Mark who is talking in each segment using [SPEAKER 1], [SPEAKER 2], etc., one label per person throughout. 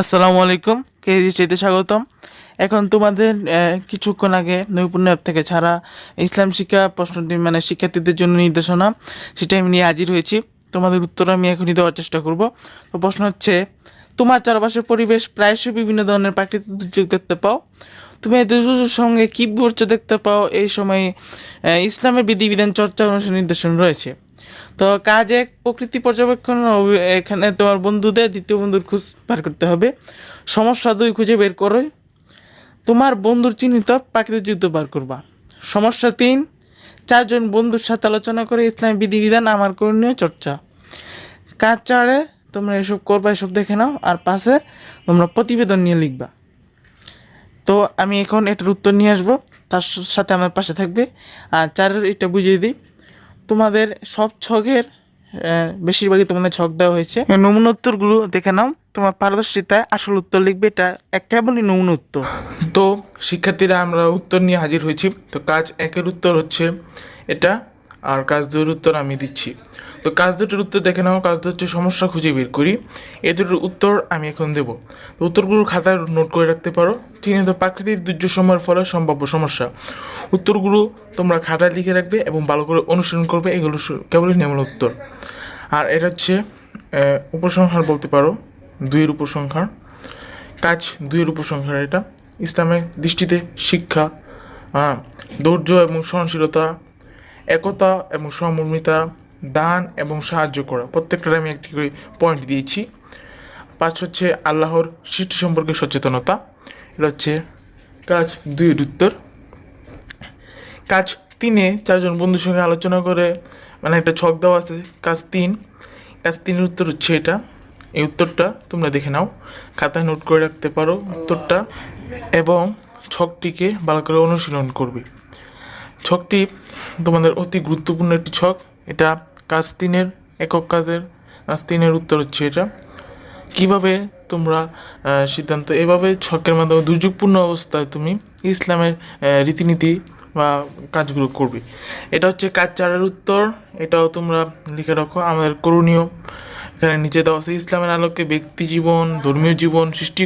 [SPEAKER 1] আসসালামু আলাইকুম কেজি চাইতে স্বাগতম। এখন তোমাদের কিছুক্ষণ আগে নৈপুণ্য অ্যাপ থেকে ছাড়া ইসলাম শিক্ষা প্রশ্নটি মানে শিক্ষার্থীদের জন্য নির্দেশনা সেটা আমি নিয়ে হাজির হয়েছি। তোমাদের উত্তর আমি এখনই দেওয়ার চেষ্টা করব। তো প্রশ্ন হচ্ছে, তোমার চারপাশের পরিবেশ প্রায়শই বিভিন্ন ধরনের প্রাকৃতিক দুর্যোগ দেখতে পাও। তুমি এই দুর্যোগের সঙ্গে কী ঘটছে দেখতে পাও? এই সময় ইসলামের বিধিবিধান চর্চা অনুসারে নির্দেশন রয়েছে। তো কাজ প্রকৃতি পর্যবেক্ষণ এখানে তোমার বন্ধুদের দ্বিতীয় বন্ধুর খোঁজ বার করতে হবে। সমস্যা দুই খুঁজে বের করো। তোমার বন্ধুর চিহ্নিত প্রাকৃতিক যুদ্ধ বার করবা। সমস্যা তিন, চারজন বন্ধুর সাথে আলোচনা করে ইসলামী বিধিবিধান আমার করণীয় চর্চা। কাজ চারে তোমরা এসব করবা, এসব দেখে নাও। আর পাশে তোমরা প্রতিবেদন নিয়ে লিখবা। তো আমি এখন এটার উত্তর নিয়ে আসব। তার সাথে আমার পাশে থাকবে। আর চারের এটা বুঝিয়ে দিই। তোমাদের সব ছকের বেশিরভাগই তোমাদের ছক দেওয়া হয়েছে। নমুনা উত্তরগুলো দেখে নাও। তোমার পারদর্শিতায় আসল উত্তর লিখবে। এটা এক কেবলই নমুনা উত্তর।
[SPEAKER 2] তো শিক্ষার্থীরা, আমরা উত্তর নিয়ে হাজির হয়েছি। তো কাজ একের উত্তর হচ্ছে এটা। আর কাজ দুর উত্তর আমি দিচ্ছি। তো কাজ দুটোর উত্তর দেখে নাও, কাজ দুটো সমস্যা খুঁজে বের করি। এ দুটোর উত্তর আমি এখন দেবো। তো উত্তরগুলো খাতায় নোট করে রাখতে পারো। চিহ্নিত প্রাকৃতিক দুর্যোগ সময়ের ফলে সম্ভাব্য সমস্যা। উত্তরগুলো তোমরা খাতায় লিখে রাখবে এবং ভালো করে অনুসরণ করবে, এগুলো কেবলই নিয়মের উত্তর। আর এটা হচ্ছে উপসংহার বলতে পারো, দুইয়ের উপসংহার। কাজ দুইয়ের উপসংহার এটা। ইসলামের দৃষ্টিতে শিক্ষা ধৈর্য এবং সহনশীলতা, একতা এবং সহমর্মিতা দান এবং সাহায্য করা। প্রত্যেকটার আমি একটি করে পয়েন্ট দিয়েছি। পাঁচ হচ্ছে আল্লাহর সৃষ্টি সম্পর্কে সচেতনতা। এটা হচ্ছে কাজ দুইয়ের উত্তর। কাজ তিনে চারজন বন্ধুর সঙ্গে আলোচনা করে মানে একটা ছক দেওয়া আছে কাজ তিন। কাজ তিনের উত্তর হচ্ছে এটা। এই উত্তরটা তোমরা দেখে নাও। খাতায় নোট করে রাখতে পারো উত্তরটা এবং ছকটিকে ভালো করে অনুশীলন করবে। ছকটি তোমাদের অতি গুরুত্বপূর্ণ একটি ছক। এটা কাজ তিনের একক কাজের কাজ তিনের উত্তর হচ্ছে এটা। কীভাবে তোমরা সিদ্ধান্ত, এভাবে ছকের মাধ্যমে দুর্যোগপূর্ণ অবস্থায় তুমি ইসলামের রীতিনীতি বা কাজগুলো করবে। এটা হচ্ছে কাজ চারের উত্তর। এটাও তোমরা লিখে রাখো। আমাদের করণীয়, এখানে নিচে দেওয়া আছে, ইসলামের আলোকে ব্যক্তি জীবন, ধর্মীয় জীবন, সৃষ্টি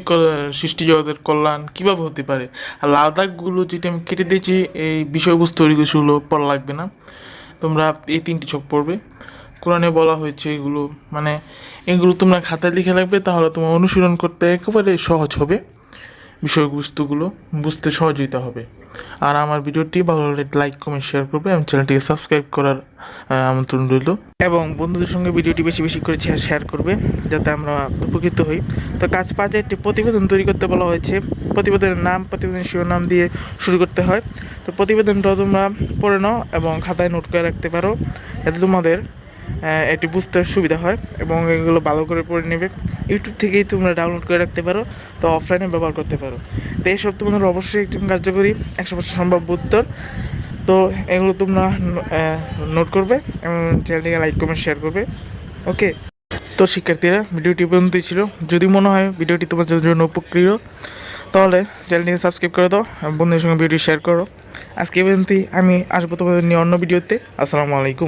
[SPEAKER 2] সৃষ্টি জগতের কল্যাণ কীভাবে হতে পারে? আর লাদাখগুলো যেটা আমি কেটে দিয়েছি, এই বিষয়বস্তু ওইগুলো পড়া লাগবে না। তোমরা এই তিনটি ছক পড়বে। কোরআনে বলা হয়েছে এগুলো মানে এগুলো তোমরা খাতায় লিখে রাখবে, তাহলে তোমার অনুশীলন করতে একেবারে সহজ হবে। বিষয়বস্তুগুলো বুঝতে সহযোগিতা হবে। আর আমার ভিডিওটি ভালো লাগলে লাইক, কমেন্ট শেয়ার করবে এবং চ্যানেলটিকে সাবস্ক্রাইব করার আমন্ত্রণ রইল।
[SPEAKER 1] এবং বন্ধুদের সঙ্গে ভিডিওটি বেশি বেশি করে শেয়ার করবে যাতে আমরা উপকৃত হই। তো কাজ পাঁচে একটি প্রতিবেদন তৈরি করতে বলা হয়েছে। প্রতিবেদনের নাম, প্রতিবেদনের শিরোনাম দিয়ে শুরু করতে হয়। তো প্রতিবেদনটা তোমরা পড়ে নাও এবং খাতায় নোট করে রাখতে পারো। যাতে তোমাদের এটি বুঝতে সুবিধা হয় এবং এগুলো ভালো করে পড়ে নেবে। ইউটিউব থেকেই তোমরা ডাউনলোড করে রাখতে পারো, তো অফলাইনে ব্যবহার করতে পারো। তো এইসব তোমাদের অবশ্যই একটি কার্যকরী একশো পার্সেন্ট সম্ভাব্য উত্তর। তো এগুলো তোমরা নোট করবে এবং চ্যানেলটিকে লাইক কমেন্ট শেয়ার করবে। ওকে তো শিক্ষার্থীরা, ভিডিওটি পর্যন্তই ছিল। যদি মনে হয় ভিডিওটি তোমাদের জন্য উপকৃত, তাহলে চ্যানেলটিকে সাবস্ক্রাইব করে দাও বন্ধুদের সঙ্গে ভিডিও শেয়ার করো। আজকে পর্যন্তই। আমি আসব তোমাদের নিয়ে অন্য ভিডিওতে। আসসালামু আলাইকুম।